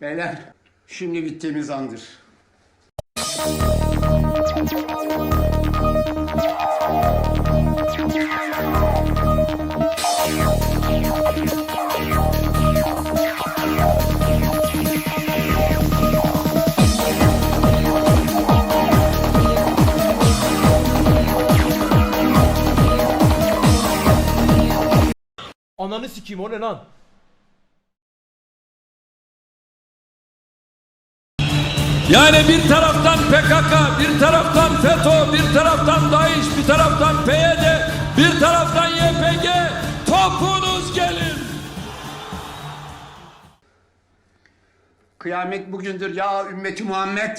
Beyler şimdi bittiğimiz andır. Ananı sikeyim o ne lan? Yani bir taraftan PKK, bir taraftan FETÖ, bir taraftan DAEŞ, bir taraftan PYD, bir taraftan YPG. Topunuz gelin. Kıyamet bugündür ya ümmeti Muhammed.